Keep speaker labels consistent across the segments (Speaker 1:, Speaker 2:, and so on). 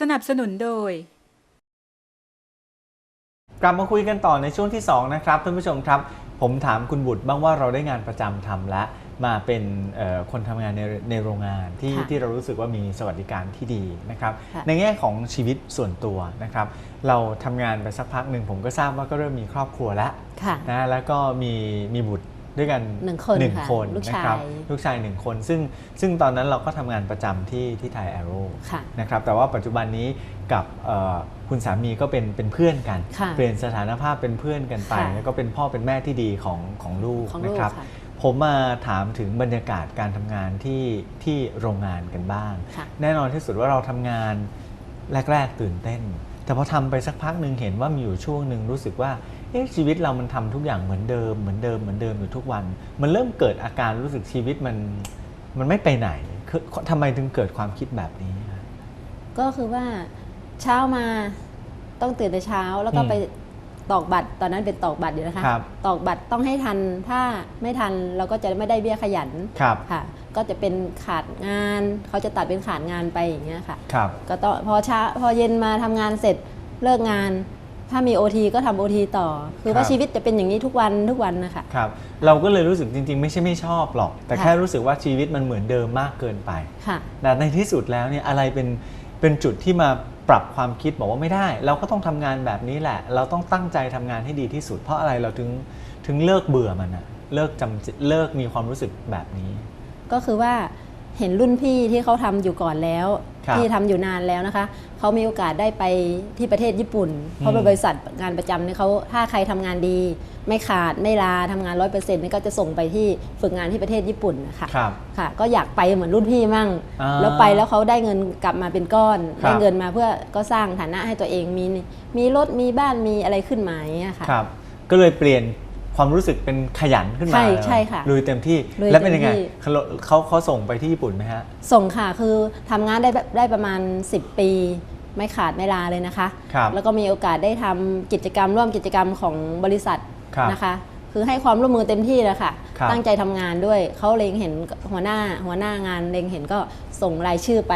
Speaker 1: สนับสนุนโดย
Speaker 2: กลับมาคุยกันต่อในช่วงที่ 2 นะครับท่านผู้ชมครับ ผมถามคุณบุตรบ้างว่าเราได้งานประจำทำและมาเป็นเอ่อคนทำงานในในโรงงานที่
Speaker 3: ค่ะ
Speaker 2: ที่เรารู้สึกว่ามีสวัสดิการที่ดีนะครับ
Speaker 3: ค่ะ
Speaker 2: ในแง่ของชีวิตส่วนตัวนะครับ เราทำงานไปสักพักหนึ่งผมก็ทราบว่าก็เริ่มมีครอบครัวแล้ว
Speaker 3: ค่ะ
Speaker 2: นะแล้วก็มีมีบุตร ด้วยกัน
Speaker 3: หนึ่งคน
Speaker 2: หนึ่ง
Speaker 3: ค่ะ
Speaker 2: คน
Speaker 3: ลูก
Speaker 2: นะ
Speaker 3: ชาย
Speaker 2: ครับลูกชายหนึ่งคน ซึ่งซึ่งตอนนั้นเราก็ทำงานประจำที่ที่ไทยแอโร่
Speaker 3: ค่ะ
Speaker 2: นะครับแต่ว่าปัจจุบันนี้กับเอ่อคุณสามีก็เป็นเป็นเพื่อนกัน
Speaker 3: ค่ะ
Speaker 2: เปลี่ยนสถานภาพเป็นเพื่อนกันไป
Speaker 3: ค่ะ
Speaker 2: แล้วก็เป็นพ่อเป็นแม่ที่ดีของของลูก
Speaker 3: ของลู
Speaker 2: นะ
Speaker 3: ก
Speaker 2: ครับ
Speaker 3: ค่ะ
Speaker 2: ผมมาถามถึงบรรยากาศการทำงานที่ที่โรงงานกันบ้าง
Speaker 3: ค่ะ
Speaker 2: แน่นอนที่สุดว่าเราทำงานแรก ๆ ตื่นเต้น แต่พอทำไปสักพักหนึ่งเห็นว่ามีอยู่ช่วงหนึ่งรู้สึกว่า เอ๊ะชีวิตเรามันทำทุกอย่างเหมือนเดิมเหมือนเดิมเหมือนเดิมอยู่ทุกวัน มันเริ่มเกิดอาการรู้สึกชีวิตมันมันไม่ไปไหนคือทำไมถึงเกิดความคิดแบบนี้ครับ
Speaker 3: ก็คือว่าเช้ามาต้องตื่นแต่เช้าแล้วก็
Speaker 2: อืม
Speaker 3: ไปตอกบัตรตอนนั้นเป็นตอกบัตรอยู่นะคะ
Speaker 2: ครับ
Speaker 3: ตอกบัตรต้องให้ทันถ้าไม่ทันเราก็จะไม่ได้เบี้ยขยัน
Speaker 2: ครับ
Speaker 3: ค่ะ ก็จะเป็นขาดงานเขาจะตัดเป็นขาดงานไปอย่างเงี้ยค่ะ
Speaker 2: ครับ
Speaker 3: ก็ต้องพอเช้าพอเย็นมาทำงานเสร็จเลิกงาน ถ้ามี OT ก็ทำโอทีต่อ คือว่าชีวิตจะเป็นอย่างนี้ทุกวันทุกวันนะคะ
Speaker 2: ครับ เราก็เลยรู้สึกจริง ๆ ไม่ใช่ไม่ชอบหรอก แต่
Speaker 3: ค่ะ
Speaker 2: แค่รู้สึกว่าชีวิตมันเหมือนเดิมมากเกินไป
Speaker 3: ค่ะ
Speaker 2: แต่ในที่สุดแล้วเนี่ยอะไรเป็นเป็นจุดที่มาปรับความคิดบอกว่าไม่ได้ เราก็ต้องทำงานแบบนี้แหละ เราต้องตั้งใจทำงานให้ดีที่สุด เพราะอะไรเราถึงถึงเลิกเบื่อมันอะเลิกจำเลิกมีความรู้สึกแบบนี้
Speaker 3: ก็คือว่าเห็นรุ่นพี่ที่เขาทำอยู่ก่อนแล้ว
Speaker 2: ครับ
Speaker 3: ที่ทำอยู่นานแล้วนะคะเขามีโอกาสได้ไปที่ประเทศญี่ปุ่น เพราะเป็นบริษัทงานประจำเนี่ยเขาถ้าใครทำงานดี ไม่ขาดไม่ลาทำงานร้อยเปอร์เซ็นต์นี่ก็จะส่งไปที่ฝึกงานที่ประเทศญี่ปุ่นนะคะ
Speaker 2: ครับ
Speaker 3: ค่ะ ก็อยากไปเหมือนรุ่นพี่มั่ง
Speaker 2: อ่า
Speaker 3: แล้วไปแล้วเขาได้เงินกลับมาเป็นก้อน
Speaker 2: ครับ
Speaker 3: ได้เงินมาเพื่อก็สร้างฐานะให้ตัวเองมีมีรถมีบ้านมีอะไรขึ้นมาอย่างเงี้ยค่ะ
Speaker 2: ครับก็เลยเปลี่ยน ความรู้สึกเป็นขยันขึ้นมา
Speaker 3: ใช่ใช่ค่ะ
Speaker 2: ลุยเต็มที่
Speaker 3: ลุย
Speaker 2: แล้วเป็นยังไง
Speaker 3: เต็มที่
Speaker 2: เขาเขาเขาส่งไปที่ญี่ปุ่นไหมฮะ
Speaker 3: ส่งค่ะคือทำงานได้แบบได้ประมาณ 10 ปี ไม่ขาดไม่ลาเลยนะคะ
Speaker 2: ครับ
Speaker 3: แล้วก็มีโอกาสได้ทำกิจกรรมร่วมกิจกรรมของบริษัท
Speaker 2: ครับ
Speaker 3: นะคะ คือให้ความร่วมมือเต็มที่เลยค่ะ
Speaker 2: ครับ
Speaker 3: ตั้งใจทำงานด้วยเขาเล็งเห็นหัวหน้าหัวหน้างานเล็งเห็นก็ส่งรายชื่อไป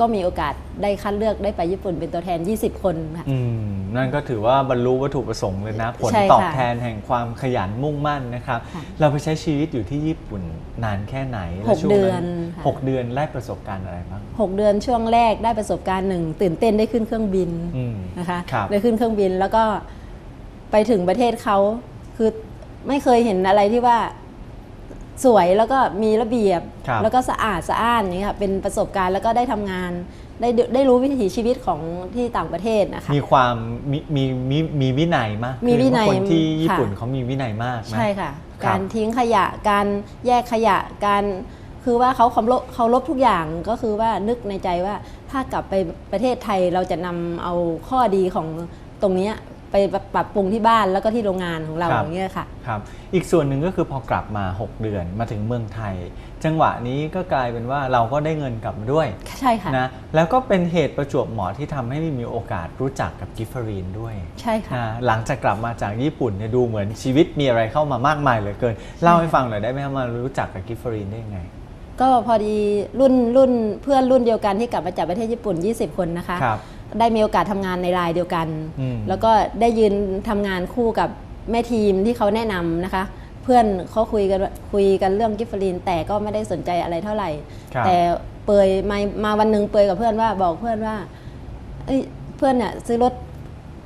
Speaker 3: ก็มีโอกาสได้คัดเลือกได้ไปญี่ปุ่นเป็นตัวแทน 20 คนค่ะ
Speaker 2: อืมนั่นก็ถือว่าบรรลุวัตถุประสงค์เลยนะ ผล
Speaker 3: ใช่ค่ะ
Speaker 2: ตอบแทนแห่งความขยันมุ่งมั่นนะครับ
Speaker 3: ค่ะ
Speaker 2: เราไปใช้ชีวิตอยู่ที่ญี่ปุ่นนานแค่ไหน
Speaker 3: ห
Speaker 2: และ
Speaker 3: ก
Speaker 2: ช่วง
Speaker 3: เดือนค่ะ
Speaker 2: หกเดือนได้ประสบการณ์อะไรบ้าง
Speaker 3: 6 เดือนช่วงแรกได้ประสบการณ์หนึ่งตื่นเต้นได้ขึ้นเครื่องบิน
Speaker 2: อืม
Speaker 3: นะคะ
Speaker 2: ครับ
Speaker 3: ได้ขึ้นเครื่องบินแล้วก็ไปถึงประเทศเขาคือไม่เคยเห็นอะไรที่ว่า สวยแล้วก็มีระเบียบ
Speaker 2: ครับ
Speaker 3: แล้วก็สะอาดสะอ้านอย่างเงี้ยค่ะเป็นประสบการณ์แล้วก็ได้ทำงาน ได้ดูได้รู้วิถีชีวิตของที่ต่างประเทศนะคะ
Speaker 2: มีความมีมีมีมีวินัยมาก
Speaker 3: มีวินัย
Speaker 2: คือคนที่ญี่ปุ่น
Speaker 3: ค่ะ
Speaker 2: เขามีวินัยมากนะ
Speaker 3: ใช่ค่ะ
Speaker 2: ครับ
Speaker 3: การทิ้งขยะ การแยกขยะ การคือว่าเขาเคารพเคารพทุกอย่างก็คือว่านึกในใจว่าถ้ากลับไปประเทศไทยเราจะนำเอาข้อดีของตรงเนี้ย ไปปรับปรุงที่บ้านแล้วก็ที่โรงงานของเรา
Speaker 2: ครับ
Speaker 3: อย่างเงี้ยค่ะ
Speaker 2: ครับอีกส่วนหนึ่งก็คือพอกลับมา 6 เดือนมาถึงเมืองไทย จังหวะนี้ก็กลายเป็นว่าเราก็ได้เงินกลับมาด้วย
Speaker 3: ใช่ค่ะ
Speaker 2: นะแล้วก็เป็นเหตุประจวบเหมาะที่ทำให้มีโอกาสรู้จักกับกิฟเฟอรีนด้วย
Speaker 3: ใช่ค่ะ
Speaker 2: นะหลังจากกลับมาจากญี่ปุ่นเนี่ยดูเหมือนชีวิตมีอะไรเข้ามามากมายเหลือเกิน เล่าให้ฟังหน่อยได้ไหมครับมารู้จักกับกิฟเฟอรีนได้ยังไง
Speaker 3: ก็พอดีรุ่นรุ่นเพื่อนรุ่นเดียวกันที่กลับมาจากประเทศญี่ปุ่น 20 คนนะคะ
Speaker 2: ครับ
Speaker 3: ได้มีโอกาสทำงานในรายเดียวกัน
Speaker 2: อืม
Speaker 3: แล้วก็ได้ยืนทำงานคู่กับแม่ทีมที่เขาแนะนำนะคะ เพื่อนเขาคุยกันคุยกันเรื่องกิฟเฟอรีน แต่ก็ไม่ได้สนใจอะไรเท่าไหร่
Speaker 2: ครับ
Speaker 3: แต่เปยมามาวันหนึ่งเปยกับเพื่อนว่าบอกเพื่อนว่า เอ้ยเพื่อนเนี่ยซื้อรถ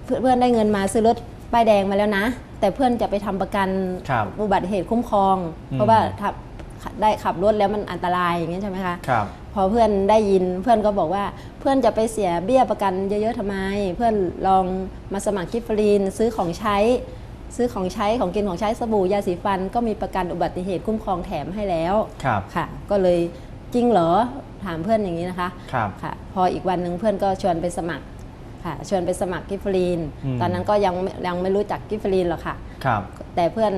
Speaker 3: เพื่อนเพื่อนได้เงินมาซื้อรถป้ายแดงมาแล้วนะ แต่เพื่อนจะไปทำประกัน
Speaker 2: ครับ
Speaker 3: อุบัติเหตุคุ้มครอง
Speaker 2: อืม
Speaker 3: เพราะว่าถ้าได้ขับรถแล้วมันอันตรายอย่างเงี้ยใช่ไหมคะ
Speaker 2: ครับ
Speaker 3: พอเพื่อนได้ยินเพื่อนก็บอกว่าเพื่อนจะไปเสียเบี้ยประกันเยอะๆทำไม เพื่อนลองมาสมัครกิฟฟรีนซื้อของใช้ ซื้อของใช้ของกินของใช้สบู่ยาสีฟัน ก็มีประกันอุบัติเหตุคุ้มครองแถมให้แล้ว
Speaker 2: ครับ
Speaker 3: ค่ะ ก็เลยจริงเหรอถามเพื่อนอย่างนี้นะคะ
Speaker 2: ครับ
Speaker 3: ค่ะ พออีกวันหนึ่งเพื่อนก็ชวนไปสมัครค่ะชวนไปสมัครกิฟฟรีน
Speaker 2: อืม
Speaker 3: ตอนนั้นก็ยังไม่ยังไม่รู้จักกิฟฟรีนหรอกค่ะ
Speaker 2: ครับ
Speaker 3: แต่เพื่อน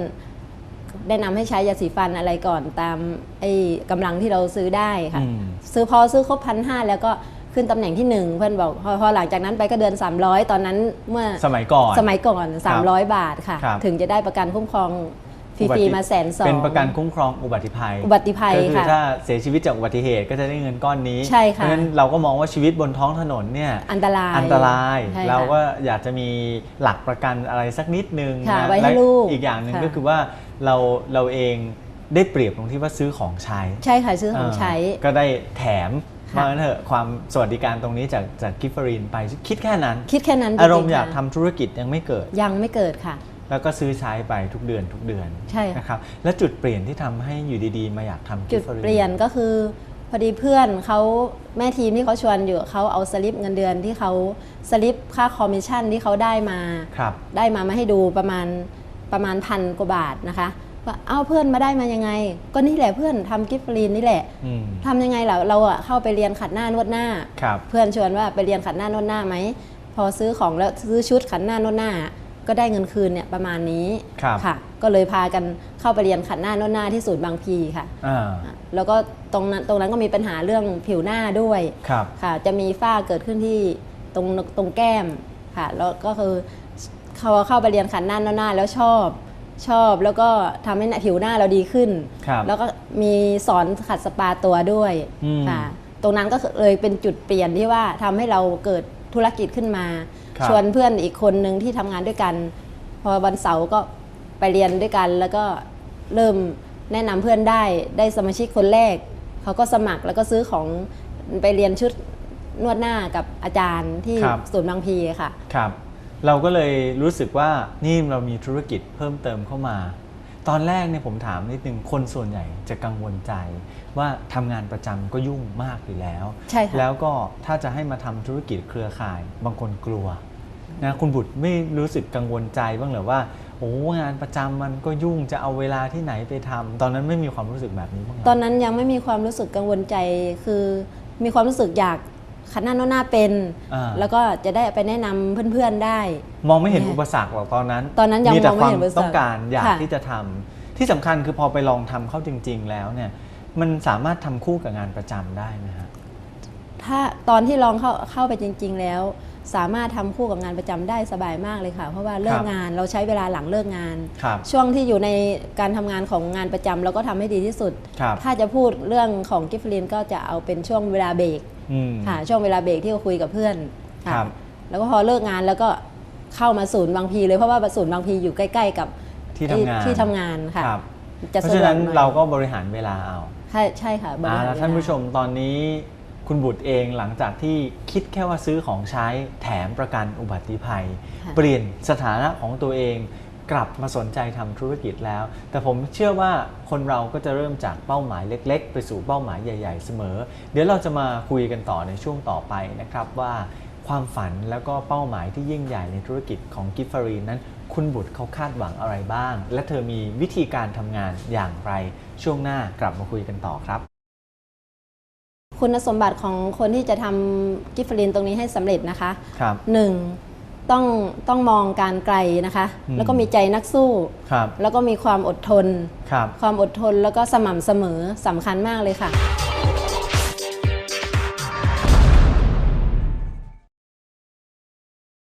Speaker 3: แนะนำให้ใช้ยาสีฟันอะไรก่อนตามไอ้กำลังที่เราซื้อได้ค่ะ
Speaker 2: อืม
Speaker 3: ซื้อพอซื้อครบพันห้าแล้วก็ขึ้นตำแหน่งที่หนึ่งเพื่อนบอกพอพอหลังจากนั้นไปก็เดือน 300 ตอนนั้นเมื่อ
Speaker 2: สมัยก่อน
Speaker 3: สมัยก่อน 300 บาทค่ะ
Speaker 2: ครับ
Speaker 3: ถึงจะได้ประกันคุ้มครอง ฟรีๆ
Speaker 2: อุบัติ
Speaker 3: มาแสนสอง
Speaker 2: เป็นประกันคุ้มครองอุบัติภัย
Speaker 3: อุบัติภัย
Speaker 2: ก็คือ
Speaker 3: ค่ะ
Speaker 2: ถ้าเสียชีวิตจากอุบัติเหตุก็จะได้เงินก้อนนี้
Speaker 3: ใช่ค่ะ
Speaker 2: เพราะฉะนั้นเราก็มองว่าชีวิตบนท้องถนนเนี่ย
Speaker 3: อันตราย
Speaker 2: อันตราย
Speaker 3: ใช่ค่ะ
Speaker 2: เราก็อยากจะมีหลักประกันอะไรสักนิดนึง
Speaker 3: ค่ะ
Speaker 2: นะ
Speaker 3: ไว้ให้
Speaker 2: และ
Speaker 3: ลูก
Speaker 2: อีกอย่างหนึ่ง
Speaker 3: ค่ะ
Speaker 2: ก็คือว่าเราเราเองได้เปรียบตรงที่ว่าซื้อของใช้
Speaker 3: ใช่ค่ะซื้อของใช้
Speaker 2: เออก็ได้แถม
Speaker 3: ค่ะ
Speaker 2: มาเถอะความสวัสดิการตรงนี้จากจากกิฟเฟอรีนไปคิดแค่นั้น
Speaker 3: คิดแค่นั้นจงๆ
Speaker 2: อารมณ์อยาก
Speaker 3: ค่ะ
Speaker 2: ทำธุรกิจยังไม่เกิด
Speaker 3: ยังไม่เกิดค่ะ
Speaker 2: แล้วก็ซื้อใช้ไปทุกเดือนทุกเดือน
Speaker 3: ใช่ค่ะ
Speaker 2: นะครับ และจุดเปลี่ยนที่ทำให้อยู่ดีๆ มาอยากทำ
Speaker 3: จุด
Speaker 2: Gift for
Speaker 3: เปลี่ยน
Speaker 2: Real
Speaker 3: ก็คือพอดีเพื่อนเขาแม่ทีมที่เขาชวนอยู่เขาเอาสลิปเงินเดือนที่เขาสลิปค่าคอมมิชชั่นที่เขาได้มา
Speaker 2: ครับ
Speaker 3: ได้มามาให้ดูประมาณประมาณพันกว่าบาทนะคะว่าเอ้าเพื่อนมาได้มายังไง ก็นี่แหละเพื่อนทำกิฟต์ฟรีนนี่แหละ
Speaker 2: อืม
Speaker 3: ทำยังไงล่ะเราอะเข้าไปเรียนขัดหน้านวดหน้า
Speaker 2: ครับ
Speaker 3: เพื่อนชวนว่าไปเรียนขัดหน้านวดหน้าไหมพอซื้อของแล้วซื้อชุดขัดหน้านวดหน้า ก็ได้เงินคืนเนี่ยประมาณนี้
Speaker 2: ครับ
Speaker 3: ค่ะ ก็เลยพากันเข้าไปเรียนขัดหน้านวดหน้าที่ศูนย์บางพีค่ะ
Speaker 2: อ่า
Speaker 3: แล้วก็ตรงนั้นตรงนั้นก็มีปัญหาเรื่องผิวหน้าด้วย
Speaker 2: ครับ
Speaker 3: ค่ะ จะมีฝ้าเกิดขึ้นที่ตรงตรงแก้มค่ะ แล้วก็คือเขาเข้าไปเรียนขันหน้าหน้าแล้วชอบชอบแล้วก็ทำให้หน้าผิวหน้าเราดีขึ้น
Speaker 2: ครับ
Speaker 3: แล้วก็มีสอนขัดสปาตัวด้วย
Speaker 2: อืม
Speaker 3: ค่ะ ตรงนั้นก็เลยเป็นจุดเปลี่ยนที่ว่าทำให้เราเกิด ธุรกิจขึ้นมา
Speaker 2: ครับ
Speaker 3: ชวนเพื่อนอีกคนหนึ่งที่ทำงานด้วยกัน พอวันเสาร์ก็ไปเรียนด้วยกัน แล้วก็เริ่มแนะนำเพื่อนได้ได้สมาชิกคนแรก เขาก็สมัครแล้วก็ซื้อของไปเรียนชุดนวดหน้ากับอาจารย์ที่
Speaker 2: ครับ
Speaker 3: ศูนย์บางพีค่ะ
Speaker 2: ครับ เราก็เลยรู้สึกว่านี่เรามีธุรกิจเพิ่มเติมเข้ามา ตอนแรกเนี่ยผมถามนิดนึงคนส่วนใหญ่จะกังวลใจ ว่าทำงานประจำก็ยุ่งมากอยู่แล้ว
Speaker 3: ใช่ค่ะ
Speaker 2: แล้วก็ถ้าจะให้มาทำธุรกิจเครือข่าย บางคนกลัวนะคุณบุตรไม่รู้สึกกังวลใจบ้างเหรอว่าโอ้งานประจำมันก็ยุ่งจะเอาเวลาที่ไหนไปทำตอนนั้นไม่มีความรู้สึกแบบนี้บ้างเหรอ
Speaker 3: ตอนนั้นยังไม่มีความรู้สึกกังวลใจคือมีความรู้สึกอยาก ขันหน้านวดหน้าเป็น
Speaker 2: อ่า
Speaker 3: แล้วก็จะได้ไปแนะนำเพื่อนๆได้
Speaker 2: มองไม่เห็น
Speaker 3: แน่
Speaker 2: อุปสรรคหรอกตอนนั้น
Speaker 3: ตอนนั้นยัง
Speaker 2: มีแต่
Speaker 3: มอง
Speaker 2: ค
Speaker 3: ไม่
Speaker 2: วาม
Speaker 3: เห็นอุปสรรค
Speaker 2: ต้องการอยาก
Speaker 3: ค่ะ
Speaker 2: ที่จะทำที่สำคัญคือพอไปลองทำเข้าจริง ๆ แล้วเนี่ย มันสามารถทำคู่กับงานประจำได้ไหมฮะ
Speaker 3: ถ้าตอนที่ลองเข้าเข้าไปจริง ๆ แล้ว สามารถทำคู่กับงานประจำได้สบายมากเลยค่ะ เพราะว่าเลิ
Speaker 2: ค
Speaker 3: ก
Speaker 2: รับ
Speaker 3: งานเราใช้เวลาหลังเลิกงาน
Speaker 2: ครับ
Speaker 3: ช่วงที่อยู่ในการทำงานของงานประจำเราก็ทำให้ดีที่สุด
Speaker 2: ครับ
Speaker 3: ถ้าจะพูดเรื่องของกิฟฟลินก็จะเอาเป็นช่วงเวลาเบรก
Speaker 2: อืม
Speaker 3: ค่ะช่วงเวลาเบรกที่เราคุยกับเพื่อนค่ะ
Speaker 2: ครับ
Speaker 3: แล้วก็พอเลิกงานแล้วก็เข้ามาศูนย์บางพีเลยเพราะว่าศูนย์บางพีอยู่ใกล้ ๆ กับ
Speaker 2: ที่ทำงาน
Speaker 3: ที่ทำงานค่ะ
Speaker 2: ครับ
Speaker 3: จะ
Speaker 2: เพราะ
Speaker 3: สะ
Speaker 2: ฉะ
Speaker 3: ดว
Speaker 2: นั้
Speaker 3: ก
Speaker 2: น
Speaker 3: หน่อย
Speaker 2: เราก็บริหารเวลาเอา
Speaker 3: ใช่ใช่ค่ะบริ
Speaker 2: อ่า
Speaker 3: หาร
Speaker 2: แล้ว
Speaker 3: เวล
Speaker 2: ท่านผู้ชมตอนนี้คุณบุตรเองหลังจากที่คิดแค่ว่าซื้อของใช้แถมประกันอุบัติภัย
Speaker 3: ค่ะ
Speaker 2: เปลี่ยนสถานะของตัวเอง กลับมาสนใจทำธุรกิจแล้ว แต่ผมเชื่อว่าคนเราก็จะเริ่มจากเป้าหมายเล็ก ๆ ไปสู่เป้าหมายใหญ่ ๆ เสมอ เดี๋ยวเราจะมาคุยกันต่อในช่วงต่อไปนะครับว่าความฝันแล้วก็เป้าหมายที่ยิ่งใหญ่ในธุรกิจของกิฟฟารีนนั้น คุณบุตรเขาคาดหวังอะไรบ้าง และเธอมีวิธีการทำงานอย่างไร ช่วงหน้ากลับมาคุยกันต่อครับ
Speaker 3: คุณสมบัติของคนที่จะทำกิฟฟลินตรงนี้ให้สำเร็จนะคะ
Speaker 2: ครับ
Speaker 3: หนึ่ง ต้องต้องมองการไกลนะคะ
Speaker 2: อืม
Speaker 3: แล้วก็มีใจนักสู้
Speaker 2: ครับ
Speaker 3: แล้วก็มีความอดทน
Speaker 2: ครับ
Speaker 3: ความอดทนแล้วก็สม่ำเสมอสำคัญมากเลยค่ะ